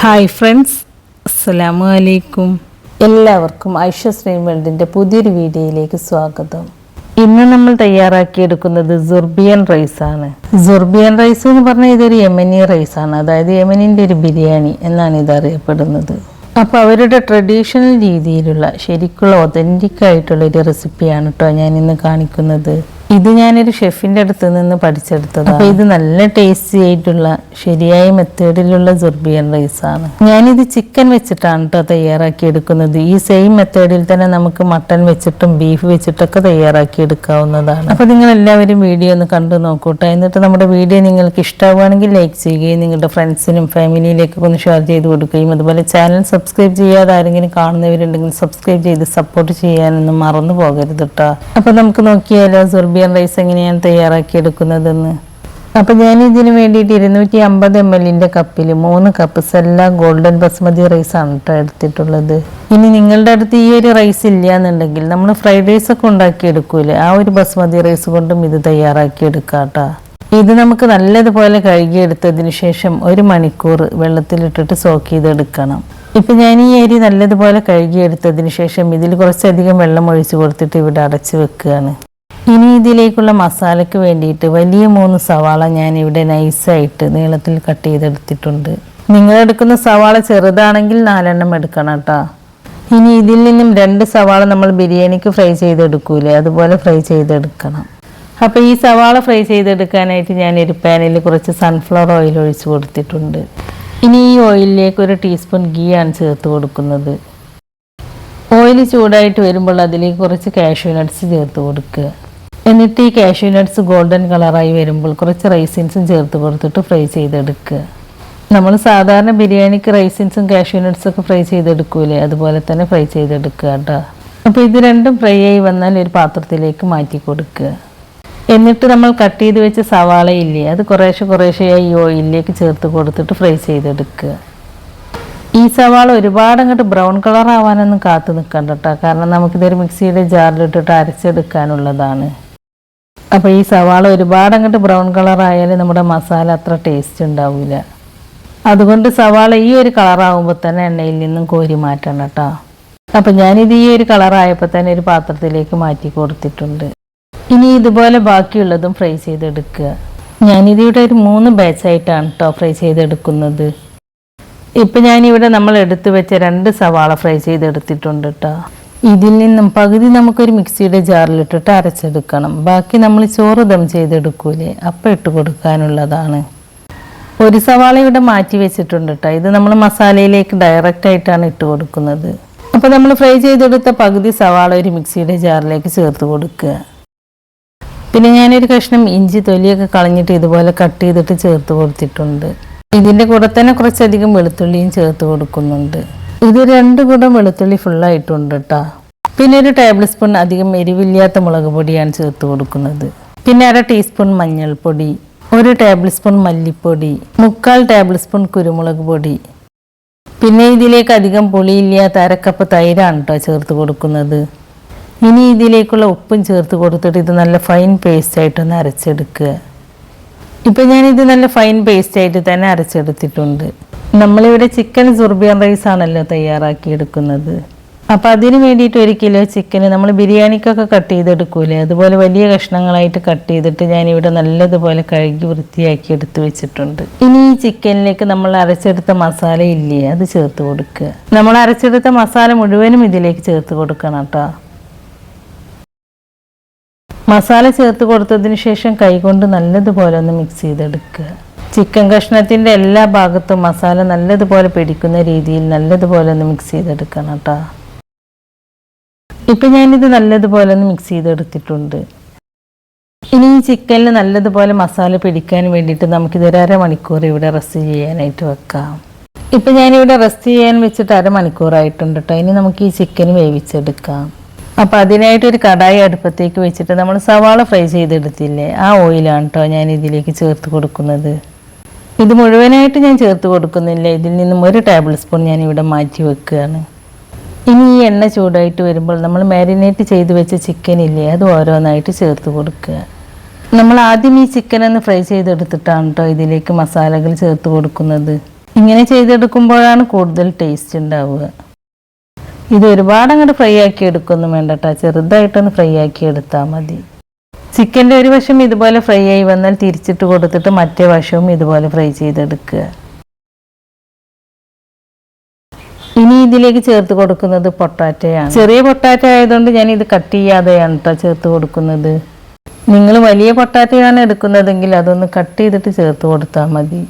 Hi friends അസ്സലാമു അലൈക്കും എല്ലാവർക്കും സ്ട്രീം വേൾഡിന്റെ പുതിയൊരു വീഡിയോയിലേക്ക് സ്വാഗതം. ഇന്ന് നമ്മൾ തയ്യാറാക്കിയെടുക്കുന്നത് സുർബിയൻ ആണ്. സുർബിയൻ റൈസ് എന്ന് പറഞ്ഞാൽ ഇതൊരു യമനി ആണ്. അതായത് യമനിന്റെ ഒരു ബിരിയാണി എന്നാണ് ഇത് അറിയപ്പെടുന്നത് അപ്പോൾ അവരുടെ ട്രഡീഷണൽ രീതിയിലുള്ള ശരിക്കുള്ള ഒതന്റിക് ആയിട്ടുള്ള ഒരു റെസിപ്പിയാണ് കേട്ടോ ഞാൻ ഇന്ന് കാണിക്കുന്നത്. ഇത് ഞാനൊരു ഷെഫിന്റെ അടുത്ത് നിന്ന് പഠിച്ചെടുത്തത് അപ്പോൾ ഇത് നല്ല ടേസ്റ്റി ആയിട്ടുള്ള ശരിയായ മെത്തേഡിലുള്ള സുർബിയൻ റൈസ് ആണ്. ഞാനിത് ചിക്കൻ വെച്ചിട്ടാണ് കേട്ടോ തയ്യാറാക്കി എടുക്കുന്നത് ഈ സെയിം മെത്തേഡിൽ തന്നെ നമുക്ക് മട്ടൺ വെച്ചിട്ടും ബീഫ് വെച്ചിട്ടൊക്കെ തയ്യാറാക്കി എടുക്കാവുന്നതാണ് അപ്പോൾ നിങ്ങൾ എല്ലാവരും വീഡിയോ ഒന്ന് കണ്ടു നോക്കൂട്ടോ. എന്നിട്ട് നമ്മുടെ വീഡിയോ നിങ്ങൾക്ക് ഇഷ്ടമാവുകയാണെങ്കിൽ ലൈക്ക് ചെയ്യുകയും നിങ്ങളുടെ ഫ്രണ്ട്സിനും ഫാമിലിയിലേക്കൊക്കെ ഒന്ന് ഷെയർ ചെയ്ത് കൊടുക്കുകയും അതുപോലെ ചാനൽ സബ്സ്ക്രൈബ് ചെയ്യാതെ ആരെങ്കിലും കാണുന്നവരുണ്ടെങ്കിൽ സബ്സ്ക്രൈബ് ചെയ്ത് സപ്പോർട്ട് ചെയ്യാനൊന്നും മറന്നു പോകരുത് കേട്ടോ അപ്പോൾ നമുക്ക് നോക്കിയാലോ സുർബിയൻ റൈസ് എങ്ങനെയാണ് തയ്യാറാക്കിയെടുക്കുന്നതെന്ന് അപ്പം ഞാൻ ഇതിന് വേണ്ടിയിട്ട് ഇരുന്നൂറ്റി അമ്പത് എം എല്ലിന്റെ കപ്പിൽ മൂന്ന് cup sella golden basmati rice ആണ് കേട്ടോ എടുത്തിട്ടുള്ളത്. ഇനി നിങ്ങളുടെ അടുത്ത് ഈ ഒരു റൈസ് ഇല്ല എന്നുണ്ടെങ്കിൽ നമ്മൾ ഫ്രൈഡ് റൈസ് ഒക്കെ ഉണ്ടാക്കി എടുക്കൂലേ ആ ഒരു ബസ്മതി റൈസ് കൊണ്ടും ഇത് തയ്യാറാക്കി കേട്ടോ ഇത് നമുക്ക് നല്ലതുപോലെ കഴുകിയെടുത്തതിന് ശേഷം ഒരു മണിക്കൂർ വെള്ളത്തിലിട്ടിട്ട് സോക്ക് ചെയ്തെടുക്കണം. ഇപ്പം ഞാൻ ഈ അരി നല്ലതുപോലെ കഴുകിയെടുത്തതിന് ശേഷം ഇതിൽ കുറച്ചധികം വെള്ളം ഒഴിച്ചു കൊടുത്തിട്ട് ഇവിടെ അടച്ചു വെക്കുകയാണ്. ഇനി ഇതിലേക്കുള്ള മസാലയ്ക്ക് വേണ്ടിയിട്ട് വലിയ മൂന്ന് സവാള ഞാൻ ഇവിടെ നൈസായിട്ട് നീളത്തിൽ കട്ട് ചെയ്തെടുത്തിട്ടുണ്ട്. നിങ്ങൾ എടുക്കുന്ന സവാള ചെറുതാണെങ്കിൽ നാലെണ്ണം എടുക്കണം കേട്ടോ. ഇനി ഇതിൽ നിന്നും രണ്ട് സവാള നമ്മൾ ബിരിയാണിക്ക് ഫ്രൈ ചെയ്തെടുക്കൂലേ? അതുപോലെ ഫ്രൈ ചെയ്തെടുക്കണം. അപ്പോൾ ഈ സവാള ഫ്രൈ ചെയ്തെടുക്കാനായിട്ട് ഞാൻ ഒരു പാനിൽ കുറച്ച് സൺഫ്ലവർ ഓയിൽ ഒഴിച്ച് കൊടുത്തിട്ടുണ്ട്. ഇനി ഈ ഓയിലിലേക്ക് ഒരു ടീസ്പൂൺ ഗീ ആണ് ചേർത്ത് കൊടുക്കുന്നത്. ഓയിൽ ചൂടായിട്ട് വരുമ്പോൾ അതിലേക്ക് കുറച്ച് കാഷ്യൂ നട്ട്സ് ചേർത്ത് കൊടുക്കുക. എന്നിട്ട് ഈ കാഷ്യൂ നട്ട്സ് ഗോൾഡൻ കളറായി വരുമ്പോൾ കുറച്ച് റൈസിൻസും ചേർത്ത് കൊടുത്തിട്ട് ഫ്രൈ ചെയ്തെടുക്കുക നമ്മൾ സാധാരണ ബിരിയാണിക്ക് റൈസിൻസും കാഷ്യൂ നട്ട്സും ഒക്കെ ഫ്രൈ ചെയ്തെടുക്കൂലേ? അതുപോലെ തന്നെ ഫ്രൈ ചെയ്തെടുക്കുക കേട്ടോ അപ്പോൾ ഇത് രണ്ടും ഫ്രൈ ആയി വന്നാൽ ഒരു പാത്രത്തിലേക്ക് മാറ്റി കൊടുക്കുക എന്നിട്ട് നമ്മൾ കട്ട് ചെയ്ത് വെച്ച സവാള ഇല്ലേ അത് കുറേശ്ശെ കുറേശ്ശെയായി ഈ ഓയിലിലേക്ക് ചേർത്ത് കൊടുത്തിട്ട് ഫ്രൈ ചെയ്തെടുക്കുക ഈ സവാള ഒരുപാട് അങ്ങോട്ട് ബ്രൗൺ കളർ ആവാനൊന്നും കാത്തു നിൽക്കണ്ട കേട്ടോ കാരണം നമുക്കിതൊരു മിക്സിയുടെ ജാറിലിട്ടിട്ട് അരച്ചെടുക്കാനുള്ളതാണ്. അപ്പോൾ ഈ സവാള ഒരുപാട് അങ്ങോട്ട് ബ്രൗൺ കളർ ആയാലും നമ്മുടെ മസാല അത്ര ടേസ്റ്റ് ഉണ്ടാവില്ല അതുകൊണ്ട് സവാള ഈ ഒരു കളറാകുമ്പോൾ തന്നെ എണ്ണയിൽ നിന്നും കോരി മാറ്റണം കേട്ടോ അപ്പം ഞാനിത് ഈ ഒരു കളറായപ്പോൾ തന്നെ ഒരു പാത്രത്തിലേക്ക് മാറ്റി കൊടുത്തിട്ടുണ്ട്. ഇനി ഇതുപോലെ ബാക്കിയുള്ളതും ഫ്രൈ ചെയ്തെടുക്കുക. ഞാനിതിവിടെ ഒരു മൂന്ന് ബാച്ചായിട്ടാണ് കേട്ടോ ഫ്രൈ ചെയ്തെടുക്കുന്നത്. ഇപ്പം ഞാനിവിടെ നമ്മൾ എടുത്തു വെച്ച രണ്ട് സവാള ഫ്രൈ ചെയ്തെടുത്തിട്ടുണ്ട് കേട്ടോ ഇതിൽ നിന്നും പകുതി നമുക്കൊരു മിക്സിയുടെ ജാറിലിട്ടിട്ട് അരച്ചെടുക്കണം. ബാക്കി നമ്മൾ ചോറ് ദം ചെയ്തെടുക്കൂലേ? അപ്പം ഇട്ട് കൊടുക്കാനുള്ളതാണ്. ഒരു സവാള ഇവിടെ മാറ്റി വെച്ചിട്ടുണ്ട് കേട്ടോ ഇത് നമ്മൾ മസാലയിലേക്ക് ഡയറക്റ്റ് ആയിട്ടാണ് ഇട്ട് കൊടുക്കുന്നത്. അപ്പോൾ നമ്മൾ ഫ്രൈ ചെയ്തെടുത്ത പകുതി സവാള ഒരു മിക്സിയുടെ ജാറിലേക്ക് ചേർത്ത് കൊടുക്കുക. പിന്നെ ഞാനൊരു കഷ്ണം ഇഞ്ചി തൊലിയൊക്കെ കളഞ്ഞിട്ട് ഇതുപോലെ കട്ട് ചെയ്തിട്ട് ചേർത്ത് കൊടുത്തിട്ടുണ്ട്. ഇതിന്റെ കൂടെ തന്നെ കുറച്ചധികം വെളുത്തുള്ളിയും ചേർത്ത് കൊടുക്കുന്നുണ്ട്. ഇത് രണ്ട് കൂടം വെളുത്തുള്ളി ഫുള്ളായിട്ടുണ്ട് കേട്ടോ പിന്നെ ഒരു ടേബിൾ സ്പൂൺ അധികം എരിവില്ലാത്ത മുളക് പൊടിയാണ് ചേർത്ത് കൊടുക്കുന്നത്. പിന്നെ അര ടീസ്പൂൺ മഞ്ഞൾപ്പൊടി ഒരു ടേബിൾ സ്പൂൺ മല്ലിപ്പൊടി മുക്കാൽ ടേബിൾ സ്പൂൺ കുരുമുളക് പൊടി. പിന്നെ ഇതിലേക്ക് അധികം പുളിയില്ലാത്ത അരക്കപ്പ് തൈരാണ് കേട്ടോ ചേർത്ത് കൊടുക്കുന്നത്. ഇനി ഇതിലേക്കുള്ള ഉപ്പും ചേർത്ത് കൊടുത്തിട്ട് ഇത് നല്ല ഫൈൻ പേസ്റ്റ് ആയിട്ടൊന്ന് അരച്ചെടുക്കുക. ഇപ്പം ഞാനിത് നല്ല ഫൈൻ പേസ്റ്റ് ആയിട്ട് തന്നെ അരച്ചെടുത്തിട്ടുണ്ട്. നമ്മളിവിടെ ചിക്കൻ സുർബിയൻ റൈസ് ആണല്ലോ തയ്യാറാക്കിയെടുക്കുന്നത്. അപ്പോൾ അതിന് വേണ്ടിയിട്ട് ഒരു കിലോ ചിക്കന് നമ്മൾ ബിരിയാണിക്കൊക്കെ കട്ട് ചെയ്തെടുക്കൂലേ? അതുപോലെ വലിയ കഷ്ണങ്ങളായിട്ട് കട്ട് ചെയ്തിട്ട് ഞാനിവിടെ നല്ലതുപോലെ കഴുകി വൃത്തിയാക്കി എടുത്ത് വെച്ചിട്ടുണ്ട്. ഇനി ഈ ചിക്കനിലേക്ക് നമ്മൾ അരച്ചെടുത്ത മസാല ഇല്ലേ? അത് ചേർത്ത് കൊടുക്കുക നമ്മൾ അരച്ചെടുത്ത മസാല മുഴുവനും ഇതിലേക്ക് ചേർത്ത് കൊടുക്കണം കേട്ടോ മസാല ചേർത്ത് കൊടുത്തതിന് ശേഷം കൈകൊണ്ട് നല്ലതുപോലെ ഒന്ന് മിക്സ് ചെയ്തെടുക്കുക ചിക്കൻ കഷ്ണത്തിന്റെ എല്ലാ ഭാഗത്തും മസാല നല്ലതുപോലെ പിടിക്കുന്ന രീതിയിൽ നല്ലതുപോലെ ഒന്ന് മിക്സ് ചെയ്തെടുക്കണം കേട്ടോ. ഇപ്പം ഞാനിത് നല്ലതുപോലെ ഒന്ന് മിക്സ് ചെയ്തെടുത്തിട്ടുണ്ട്. ഇനി ഈ ചിക്കനിൽ നല്ലതുപോലെ മസാല പിടിക്കാൻ വേണ്ടിയിട്ട് നമുക്കിത് ഒരു അരമണിക്കൂർ ഇവിടെ റെസ്റ്റ് ചെയ്യാനായിട്ട് വെക്കാം. ഇപ്പം ഞാനിവിടെ റെസ്റ്റ് ചെയ്യാൻ വെച്ചിട്ട് അരമണിക്കൂറായിട്ടുണ്ട് കേട്ടോ. ഇനി നമുക്ക് ഈ ചിക്കൻ വേവിച്ചെടുക്കാം. അപ്പോൾ അതിനായിട്ട് ഒരു കടായി അടുപ്പത്തേക്ക് വെച്ചിട്ട് നമ്മൾ സവാള ഫ്രൈ ചെയ്തെടുത്തില്ലേ ആ ഓയിലാണ് കേട്ടോ ഞാൻ ഇതിലേക്ക് ചേർത്ത് കൊടുക്കുന്നത്. ഇത് മുഴുവനായിട്ട് ഞാൻ ചേർത്ത് കൊടുക്കുന്നില്ല. ഇതിൽ നിന്നും ഒരു ടേബിൾ സ്പൂൺ ഞാൻ ഇവിടെ മാറ്റി വെക്കുകയാണ്. ഇനി ഈ എണ്ണ ചൂടായിട്ട് വരുമ്പോൾ നമ്മൾ മാരിനേറ്റ് ചെയ്ത് വെച്ച ചിക്കൻ ഇല്ലേ അത് ഓരോന്നായിട്ട് ചേർത്ത് കൊടുക്കുക. നമ്മൾ ആദ്യം ഈ ചിക്കൻ ഒന്ന് ഫ്രൈ ചെയ്തെടുത്തിട്ടാണ് കേട്ടോ ഇതിലേക്ക് മസാലകൾ ചേർത്ത് കൊടുക്കുന്നത്. ഇങ്ങനെ ചെയ്തെടുക്കുമ്പോഴാണ് കൂടുതൽ ടേസ്റ്റ് ഉണ്ടാവുക. ഇത് ഒരുപാട് അങ്ങോട്ട് ഫ്രൈ ആക്കി എടുക്കൊന്നും വേണ്ട കേട്ടോ ചെറുതായിട്ടൊന്ന് ഫ്രൈ ആക്കി എടുത്താൽ മതി. ചിക്കന്റെ ഒരു വശം ഇതുപോലെ ഫ്രൈ ആയി വന്നാൽ തിരിച്ചിട്ട് കൊടുത്തിട്ട് മറ്റേ വശവും ഇതുപോലെ ഫ്രൈ ചെയ്തെടുക്കുക. ഇനി ഇതിലേക്ക് ചേർത്ത് കൊടുക്കുന്നത് പൊട്ടാറ്റയാണ്. ചെറിയ പൊട്ടാറ്റ ആയതുകൊണ്ട് ഞാൻ ഇത് കട്ട് ചെയ്യാതെയാണ് കേട്ടോ ചേർത്ത് കൊടുക്കുന്നത്. നിങ്ങൾ വലിയ പൊട്ടാറ്റയാണ് എടുക്കുന്നതെങ്കിൽ അതൊന്ന് കട്ട് ചെയ്തിട്ട് ചേർത്ത് കൊടുത്താൽ മതി.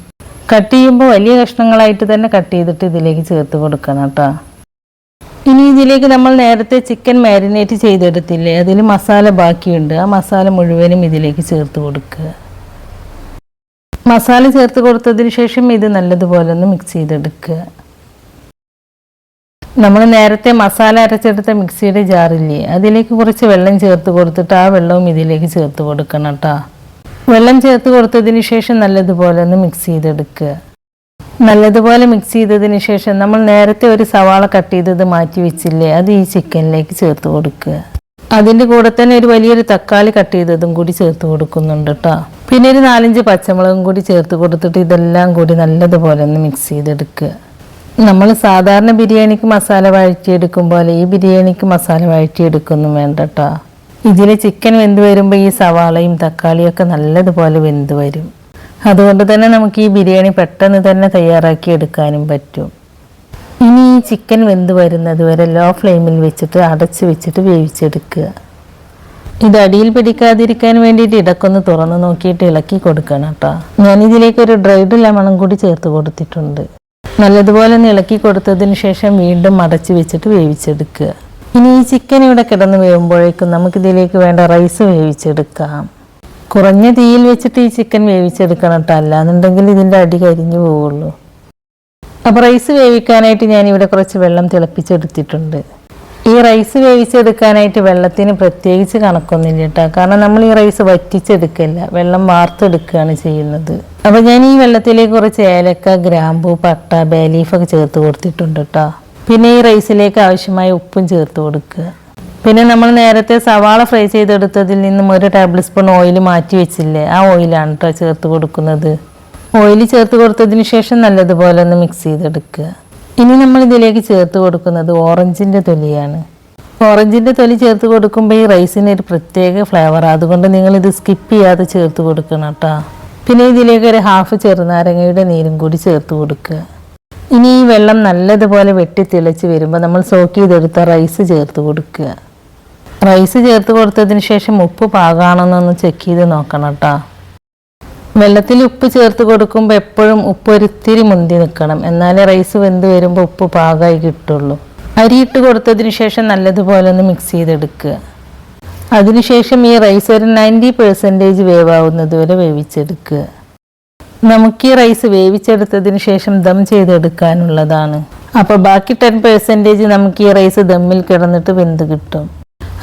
കട്ട് ചെയ്യുമ്പോൾ വലിയ കഷ്ണങ്ങളായിട്ട് തന്നെ കട്ട് ചെയ്തിട്ട് ഇതിലേക്ക് ചേർത്ത് കൊടുക്കണം കേട്ടോ ഇനി ഇതിലേക്ക് നമ്മൾ നേരത്തെ ചിക്കൻ മാരിനേറ്റ് ചെയ്തെടുത്തില്ലേ? അതിൽ മസാല ബാക്കിയുണ്ട്. ആ മസാല മുഴുവനും ഇതിലേക്ക് ചേർത്ത് കൊടുക്കുക. മസാല ചേർത്ത് കൊടുത്തതിന് ശേഷം ഇത് നല്ലതുപോലെ ഒന്ന് മിക്സ് ചെയ്തെടുക്കുക. നമ്മൾ നേരത്തെ മസാല അരച്ചെടുത്ത മിക്സിയുടെ ജാറില്ലേ? അതിലേക്ക് കുറച്ച് വെള്ളം ചേർത്ത് കൊടുത്തിട്ട് ആ വെള്ളവും ഇതിലേക്ക് ചേർത്ത് കൊടുക്കണം കേട്ടോ. വെള്ളം ചേർത്ത് കൊടുത്തതിന് ശേഷം നല്ലതുപോലെ ഒന്ന് മിക്സ് ചെയ്തെടുക്കുക. നല്ലതുപോലെ മിക്സ് ചെയ്തതിന് ശേഷം നമ്മൾ നേരത്തെ ഒരു സവാള കട്ട് ചെയ്തത് മാറ്റി വെച്ചില്ലേ? അത് ഈ ചിക്കനിലേക്ക് ചേർത്ത് കൊടുക്കുക. അതിന്റെ കൂടെ തന്നെ ഒരു വലിയൊരു തക്കാളി കട്ട് ചെയ്തതും കൂടി ചേർത്ത് കൊടുക്കുന്നുണ്ട് കേട്ടോ പിന്നെ ഒരു നാലഞ്ച് പച്ചമുളകും കൂടി ചേർത്ത് കൊടുത്തിട്ട് ഇതെല്ലാം കൂടി നല്ലതുപോലെ ഒന്ന് മിക്സ് ചെയ്തെടുക്കുക. നമ്മൾ സാധാരണ ബിരിയാണിക്ക് മസാല വഴറ്റിയെടുക്കും പോലെ ഈ ബിരിയാണിക്ക് മസാല വഴറ്റിയെടുക്കൊന്നും വേണ്ട കേട്ടോ ഇതിൽ ചിക്കൻ വെന്ത് വരുമ്പോൾ ഈ സവാളയും തക്കാളിയും ഒക്കെ നല്ലതുപോലെ വെന്ത് വരും. അതുകൊണ്ട് തന്നെ നമുക്ക് ഈ ബിരിയാണി പെട്ടെന്ന് തന്നെ തയ്യാറാക്കി എടുക്കാനും പറ്റും. ഇനി ഈ ചിക്കൻ വെന്ത് വരുന്നത് വരെ ലോ ഫ്ലെയിമിൽ വെച്ചിട്ട് അടച്ച് വെച്ചിട്ട് വേവിച്ചെടുക്കുക. ഇത് അടിയിൽ പിടിക്കാതിരിക്കാൻ വേണ്ടിയിട്ട് ഇടക്കൊന്ന് തുറന്ന് നോക്കിയിട്ട് ഇളക്കി കൊടുക്കണം കേട്ടോ. ഞാനിതിലേക്ക് ഒരു ഡ്രൈഡ് ലെമണും കൂടി ചേർത്ത് കൊടുത്തിട്ടുണ്ട്. നല്ലതുപോലെ ഒന്ന് ഇളക്കി കൊടുത്തതിന് ശേഷം വീണ്ടും അടച്ച് വെച്ചിട്ട് വേവിച്ചെടുക്കുക. ഇനി ഈ ചിക്കൻ ഇവിടെ കിടന്ന് വേവുമ്പോഴേക്കും നമുക്കിതിലേക്ക് വേണ്ട റൈസ് വേവിച്ചെടുക്കാം. കുറഞ്ഞ തീയിൽ വെച്ചിട്ട് ഈ ചിക്കൻ വേവിച്ചെടുക്കണം കേട്ടോ അല്ലാന്നുണ്ടെങ്കിൽ ഇതിന്റെ അടി കരിഞ്ഞു പോവുള്ളൂ. അപ്പോൾ റൈസ് വേവിക്കാനായിട്ട് ഞാൻ ഇവിടെ കുറച്ച് വെള്ളം തിളപ്പിച്ചെടുത്തിട്ടുണ്ട്. ഈ റൈസ് വേവിച്ചെടുക്കാനായിട്ട് വെള്ളത്തിന് പ്രത്യേകിച്ച് കണക്കൊന്നുമില്ല കേട്ടോ കാരണം നമ്മൾ ഈ റൈസ് വറ്റിച്ചെടുക്കില്ല. വെള്ളം വാർത്തെടുക്കുകയാണ് ചെയ്യുന്നത്. അപ്പോൾ ഞാൻ ഈ വെള്ളത്തിലേക്ക് കുറച്ച് ഏലക്ക ഗ്രാമ്പു പട്ട ബേലീഫൊക്കെ ചേർത്ത് കൊടുത്തിട്ടുണ്ട് കേട്ടോ പിന്നെ ഈ റൈസിലേക്ക് ആവശ്യമായ ഉപ്പും ചേർത്ത് കൊടുക്കുക. പിന്നെ നമ്മൾ നേരത്തെ സവാള ഫ്രൈ ചെയ്തെടുത്തതിൽ നിന്നും ഒരു ടേബിൾ സ്പൂൺ ഓയിൽ മാറ്റി വെച്ചില്ലേ? ആ ഓയിലാണ് കേട്ടോ ചേർത്ത് കൊടുക്കുന്നത്. ഓയിൽ ചേർത്ത് കൊടുത്തതിന് ശേഷം നല്ലതുപോലെ ഒന്ന് മിക്സ് ചെയ്തെടുക്കുക. ഇനി നമ്മൾ ഇതിലേക്ക് ചേർത്ത് കൊടുക്കുന്നത് ഓറഞ്ചിന്റെ തൊലിയാണ്. ഓറഞ്ചിന്റെ തൊലി ചേർത്ത് കൊടുക്കുമ്പോൾ ഈ റൈസിന് ഒരു പ്രത്യേക ഫ്ലേവർ അതുകൊണ്ട് നിങ്ങൾ ഇത് സ്കിപ്പ് ചെയ്യാതെ ചേർത്ത് കൊടുക്കണം കേട്ടോ പിന്നെ ഇതിലേക്ക് ഒരു ഹാഫ് ചെറുനാരങ്ങയുടെ നീരും കൂടി ചേർത്ത് കൊടുക്കുക. ഇനി ഈ വെള്ളം നല്ലതുപോലെ വെട്ടി തിളച്ച് വരുമ്പോൾ നമ്മൾ സോക്ക് ചെയ്തെടുത്ത റൈസ് ചേർത്ത് കൊടുക്കുക. റൈസ് ചേർത്ത് കൊടുത്തതിന് ശേഷം ഉപ്പ് പാകാണെന്നൊന്ന് ചെക്ക് ചെയ്ത് നോക്കണം കേട്ടോ വെള്ളത്തിൽ ഉപ്പ് ചേർത്ത് കൊടുക്കുമ്പോൾ എപ്പോഴും ഉപ്പ് ഒരിത്തിരി മുന്തി നിൽക്കണം എന്നാലേ റൈസ് വെന്ത് വരുമ്പോൾ ഉപ്പ് പാകമായി കിട്ടുള്ളൂ. അരി ഇട്ട് കൊടുത്തതിന് ശേഷം നല്ലതുപോലെ ഒന്ന് മിക്സ് ചെയ്തെടുക്കുക. അതിനുശേഷം ഈ റൈസ് ഒരു നയന്റി പെർസെന്റേജ് വേവാവുന്നത് വരെ വേവിച്ചെടുക്കുക. നമുക്ക് ഈ റൈസ് വേവിച്ചെടുത്തതിന് ശേഷം ദം ചെയ്തെടുക്കാനുള്ളതാണ്. അപ്പോൾ ബാക്കി ടെൻ പെർസെന്റേജ് നമുക്ക് ഈ റൈസ് ദമ്മിൽ കിടന്നിട്ട് വെന്ത് കിട്ടും.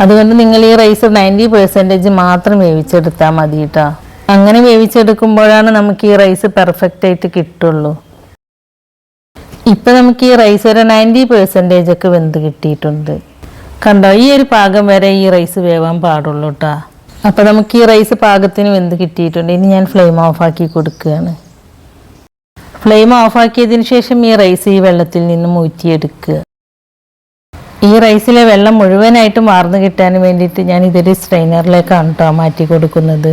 അതുകൊണ്ട് നിങ്ങൾ ഈ റൈസ് നയന്റി പെർസെന്റേജ് മാത്രം വേവിച്ചെടുത്താൽ മതി കേട്ടോ അങ്ങനെ വേവിച്ചെടുക്കുമ്പോഴാണ് നമുക്ക് ഈ റൈസ് പെർഫെക്റ്റ് ആയിട്ട് കിട്ടുള്ളൂ. ഇപ്പം നമുക്ക് ഈ റൈസ് ഒരു നയന്റി പെർസെന്റേജ് ഒക്കെ വെന്ത് കിട്ടിയിട്ടുണ്ട്. കണ്ടോ ഈ ഒരു പാകം വരെ ഈ റൈസ് വേവാൻ പാടുള്ളൂ കേട്ടോ അപ്പോൾ നമുക്ക് ഈ റൈസ് പാകത്തിന് വെന്ത് കിട്ടിയിട്ടുണ്ട്. ഇനി ഞാൻ ഫ്ലെയിം ഓഫാക്കി കൊടുക്കുകയാണ്. ഫ്ലെയിം ഓഫാക്കിയതിന് ശേഷം ഈ റൈസ് ഈ വെള്ളത്തിൽ നിന്നും ഊറ്റിയെടുക്കുക. ഈ റൈസിലെ വെള്ളം മുഴുവനായിട്ട് വാർന്നു കിട്ടാൻ വേണ്ടിയിട്ട് ഞാൻ ഇതൊരു സ്ട്രെയിനറിലേക്കാണ് കേട്ടോ മാറ്റി കൊടുക്കുന്നത്.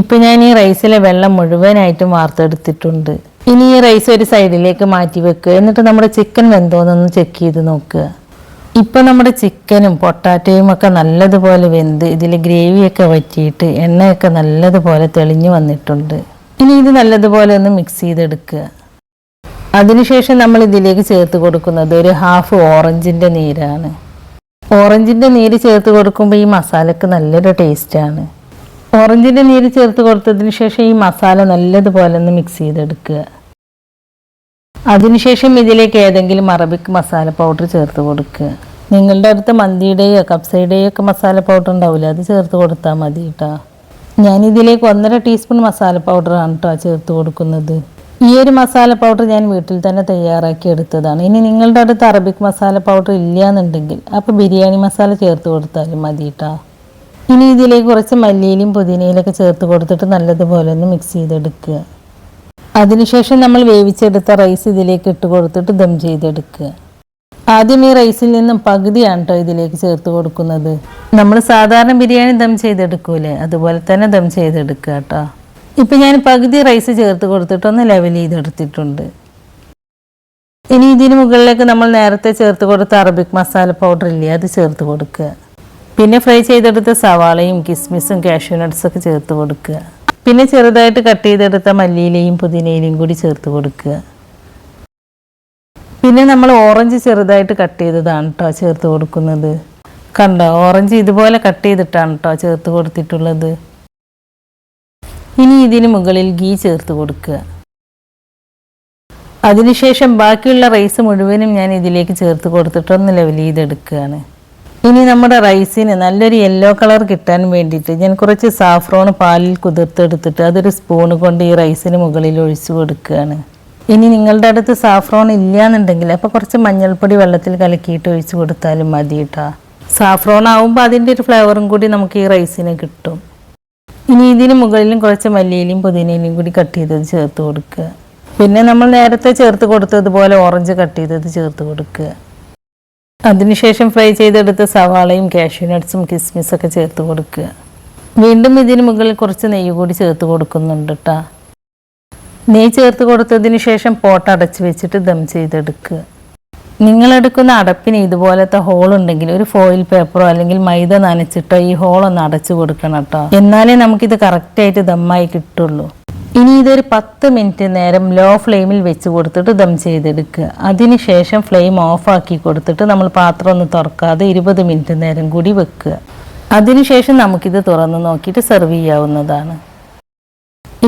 ഇപ്പം ഞാൻ ഈ റൈസിലെ വെള്ളം മുഴുവനായിട്ട് മാർത്തെടുത്തിട്ടുണ്ട് ഇനി ഈ റൈസ് ഒരു സൈഡിലേക്ക് മാറ്റി വെക്കുക. എന്നിട്ട് നമ്മുടെ ചിക്കൻ വെന്തോന്നൊന്ന് ചെക്ക് ചെയ്ത് നോക്കുക. ഇപ്പം നമ്മുടെ ചിക്കനും പൊട്ടാറ്റയും ഒക്കെ നല്ലതുപോലെ വെന്ത് ഇതിൽ ഗ്രേവിയൊക്കെ വറ്റിയിട്ട് എണ്ണയൊക്കെ നല്ലതുപോലെ തെളിഞ്ഞു വന്നിട്ടുണ്ട്. ഇനി ഇത് നല്ലതുപോലെ ഒന്ന് മിക്സ് ചെയ്തെടുക്കുക. അതിനുശേഷം നമ്മൾ ഇതിലേക്ക് ചേർത്ത് കൊടുക്കുന്നത് ഒരു ഹാഫ് ഓറഞ്ചിന്റെ നീരാണ്. ഓറഞ്ചിന്റെ നീര് ചേർത്ത് കൊടുക്കുമ്പോൾ ഈ മസാലക്ക് നല്ലൊരു ടേസ്റ്റാണ് ഓറഞ്ചിന്റെ നീര് ചേർത്ത് കൊടുത്തതിന് ശേഷം ഈ മസാല നല്ലതുപോലെ ഒന്ന് മിക്സ് ചെയ്തെടുക്കുക. അതിനുശേഷം ഇതിലേക്ക് ഏതെങ്കിലും അറബിക് മസാല പൗഡർ ചേർത്ത് കൊടുക്കുക. നിങ്ങളുടെ അടുത്ത് മന്തിയുടെയോ കപ്സയുടെയോ ഒക്കെ മസാല പൗഡർ ഉണ്ടാവില്ല അത് ചേർത്ത് കൊടുത്താൽ മതി കേട്ടോ. ഞാനിതിലേക്ക് ഒന്നര ടീസ്പൂൺ മസാല പൗഡറാണ് കേട്ടോ ചേർത്ത് കൊടുക്കുന്നത്. ഈ ഒരു മസാല പൗഡർ ഞാൻ വീട്ടിൽ തന്നെ തയ്യാറാക്കി എടുത്തതാണ്. ഇനി നിങ്ങളുടെ അടുത്ത് അറബിക് മസാല പൗഡർ ഇല്ല എന്നുണ്ടെങ്കിൽ അപ്പോൾ ബിരിയാണി മസാല ചേർത്ത് കൊടുത്താലും മതി കേട്ടോ ഇനി ഇതിലേക്ക് കുറച്ച് മല്ലിയിലും പുതിനയിലൊക്കെ ചേർത്ത് കൊടുത്തിട്ട് നല്ലതുപോലെ ഒന്ന് മിക്സ് ചെയ്തെടുക്കുക. അതിനുശേഷം നമ്മൾ വേവിച്ചെടുത്ത റൈസ് ഇതിലേക്ക് ഇട്ട് കൊടുത്തിട്ട് ദം ചെയ്തെടുക്കുക. ആദ്യം ഈ റൈസിൽ നിന്നും പകുതിയാണ് കേട്ടോ ഇതിലേക്ക് ചേർത്ത് കൊടുക്കുന്നത്. നമ്മൾ സാധാരണ ബിരിയാണി ദം ചെയ്തെടുക്കൂലേ? അതുപോലെ തന്നെ ദം ചെയ്തെടുക്കുക കേട്ടോ ഇപ്പം ഞാൻ പകുതി റൈസ് ചേർത്ത് കൊടുത്തിട്ടൊന്ന് ലെവൽ ചെയ്തെടുത്തിട്ടുണ്ട് ഇനി ഇതിന് മുകളിലേക്ക് നമ്മൾ നേരത്തെ ചേർത്ത് കൊടുത്ത അറബിക് മസാല പൗഡർ ഇല്ലേ അത് ചേർത്ത് കൊടുക്കുക. പിന്നെ ഫ്രൈ ചെയ്തെടുത്ത സവാളയും കിസ്മിസും കാഷ്യൂ നട്ട്സൊക്കെ ചേർത്ത് കൊടുക്കുക. പിന്നെ ചെറുതായിട്ട് കട്ട് ചെയ്തെടുത്ത മല്ലിയിലയും പുതിനയിലയും കൂടി ചേർത്ത് കൊടുക്കുക. പിന്നെ നമ്മൾ ഓറഞ്ച് ചെറുതായിട്ട് കട്ട് ചെയ്തതാണ് കേട്ടോ ചേർത്ത് കൊടുക്കുന്നത്. കണ്ടോ ഓറഞ്ച് ഇതുപോലെ കട്ട് ചെയ്തിട്ടാണ് കേട്ടോ ചേർത്ത് കൊടുത്തിട്ടുള്ളത്. ഇനി ഇതിന് മുകളിൽ ഗീ ചേർത്ത് കൊടുക്കുക. അതിനുശേഷം ബാക്കിയുള്ള റൈസ് മുഴുവനും ഞാൻ ഇതിലേക്ക് ചേർത്ത് കൊടുത്തിട്ട് ഒന്ന് ലെവൽ ചെയ്തെടുക്കുകയാണ്. ഇനി നമ്മുടെ റൈസിന് നല്ലൊരു യെല്ലോ കളർ കിട്ടാൻ വേണ്ടിയിട്ട് ഞാൻ കുറച്ച് സാഫ്രോൺ പാലിൽ കുതിർത്തെടുത്തിട്ട് അതൊരു സ്പൂൺ കൊണ്ട് ഈ റൈസിന് മുകളിൽ ഒഴിച്ചു കൊടുക്കുകയാണ്. ഇനി നിങ്ങളുടെ അടുത്ത് സാഫ്രോൺ ഇല്ലയെന്നുണ്ടെങ്കിൽ അപ്പോൾ കുറച്ച് മഞ്ഞൾപ്പൊടി വെള്ളത്തിൽ കലക്കിയിട്ട് ഒഴിച്ചു കൊടുത്താലും മതി കേട്ടോ സാഫ്രോൺ ആവുമ്പോൾ അതിന്റെ ഒരു ഫ്ലേവറും കൂടി നമുക്ക് ഈ റൈസിന് കിട്ടും. ഇനി ഇതിന് മുകളിലും കുറച്ച് മല്ലിയിലയും പുതിനയിലയും കൂടി കട്ട് ചെയ്തത് ചേർത്ത് കൊടുക്കുക. പിന്നെ നമ്മൾ നേരത്തെ ചേർത്ത് കൊടുത്തതുപോലെ ഓറഞ്ച് കട്ട് ചെയ്തത് ചേർത്ത് കൊടുക്കുക. അതിനുശേഷം ഫ്രൈ ചെയ്തെടുത്ത സവാളയും കാഷ്യൂ നട്ട്സും കിസ്മിസൊക്കെ ചേർത്ത് കൊടുക്കുക. വീണ്ടും ഇതിന് മുകളിൽ കുറച്ച് നെയ്യ് കൂടി ചേർത്ത് കൊടുക്കുന്നുണ്ട് കേട്ടോ നെയ്യ് ചേർത്ത് കൊടുത്തതിന് ശേഷം പോട്ട് അടച്ച് വെച്ചിട്ട് ദം ചെയ്തെടുക്കുക. നിങ്ങളെടുക്കുന്ന അടപ്പിന് ഇതുപോലത്തെ ഹോൾ ഉണ്ടെങ്കിൽ ഒരു ഫോയിൽ പേപ്പറോ അല്ലെങ്കിൽ മൈദ നനച്ചിട്ടോ ഈ ഹോൾ ഒന്ന് അടച്ചു കൊടുക്കണം കേട്ടോ. എന്നാലേ നമുക്കിത് കറക്റ്റായിട്ട് ദമ്മായി കിട്ടുള്ളൂ. ഇനി ഇതൊരു പത്ത് മിനിറ്റ് നേരം ലോ ഫ്ലെയിമിൽ വെച്ച് കൊടുത്തിട്ട് ദം ചെയ്തെടുക്കുക. അതിനുശേഷം ഫ്ലെയിം ഓഫാക്കി കൊടുത്തിട്ട് നമ്മൾ പാത്രം ഒന്ന് തുറക്കാതെ ഇരുപത് മിനിറ്റ് നേരം കൂടി വെക്കുക. അതിനുശേഷം നമുക്കിത് തുറന്ന് നോക്കിയിട്ട് സെർവ് ചെയ്യാവുന്നതാണ്.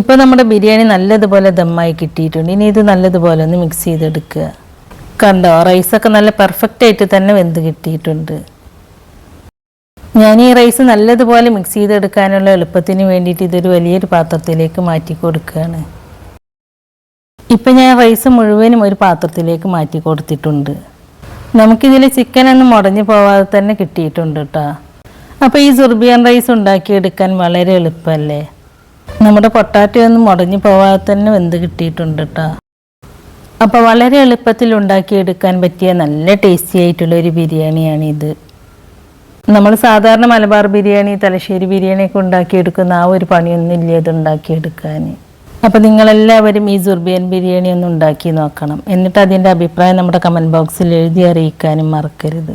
ഇപ്പോൾ നമ്മുടെ ബിരിയാണി നല്ലതുപോലെ ദമ്മായി കിട്ടിയിട്ടുണ്ട്. ഇനി ഇത് നല്ലതുപോലെ ഒന്ന് മിക്സ് ചെയ്തെടുക്കുക. കണ്ടോ റൈസൊക്കെ നല്ല പെർഫെക്റ്റ് ആയിട്ട് തന്നെ വെന്ത് കിട്ടിയിട്ടുണ്ട്. ഞാൻ ഈ റൈസ് നല്ലതുപോലെ മിക്സ് ചെയ്തെടുക്കാനുള്ള എളുപ്പത്തിന് വേണ്ടിയിട്ട് ഇതൊരു വലിയൊരു പാത്രത്തിലേക്ക് മാറ്റി കൊടുക്കുകയാണ് ഇപ്പം ഞാൻ റൈസ് മുഴുവനും ഒരു പാത്രത്തിലേക്ക് മാറ്റി കൊടുത്തിട്ടുണ്ട്. നമുക്കിതിൽ ചിക്കൻ ഒന്നും മുടഞ്ഞു പോവാതെ തന്നെ കിട്ടിയിട്ടുണ്ട് കേട്ടോ അപ്പോൾ ഈ സുർബിയൻ റൈസ് ഉണ്ടാക്കിയെടുക്കാൻ വളരെ എളുപ്പമല്ലേ നമ്മുടെ പൊട്ടാറ്റോ ഒന്നും മുടഞ്ഞു പോവാതെ തന്നെ വെന്ത് കിട്ടിയിട്ടുണ്ട് കേട്ടോ അപ്പോൾ വളരെ എളുപ്പത്തിൽ ഉണ്ടാക്കിയെടുക്കാൻ പറ്റിയ നല്ല ടേസ്റ്റി ആയിട്ടുള്ള ഒരു ബിരിയാണിയാണിത് നമ്മൾ സാധാരണ മലബാർ ബിരിയാണി തലശ്ശേരി ബിരിയാണിയൊക്കെ ഉണ്ടാക്കിയെടുക്കുന്ന ആ ഒരു പണിയൊന്നും ഇല്ല ഇത് ഉണ്ടാക്കിയെടുക്കാൻ. അപ്പോൾ നിങ്ങളെല്ലാവരും ഈ സുർബിയൻ ബിരിയാണി ഒന്ന് ഉണ്ടാക്കി നോക്കണം. എന്നിട്ട് അതിന്റെ അഭിപ്രായം നമ്മുടെ കമന്റ് ബോക്സിൽ എഴുതി അറിയിക്കാനും മറക്കരുത്.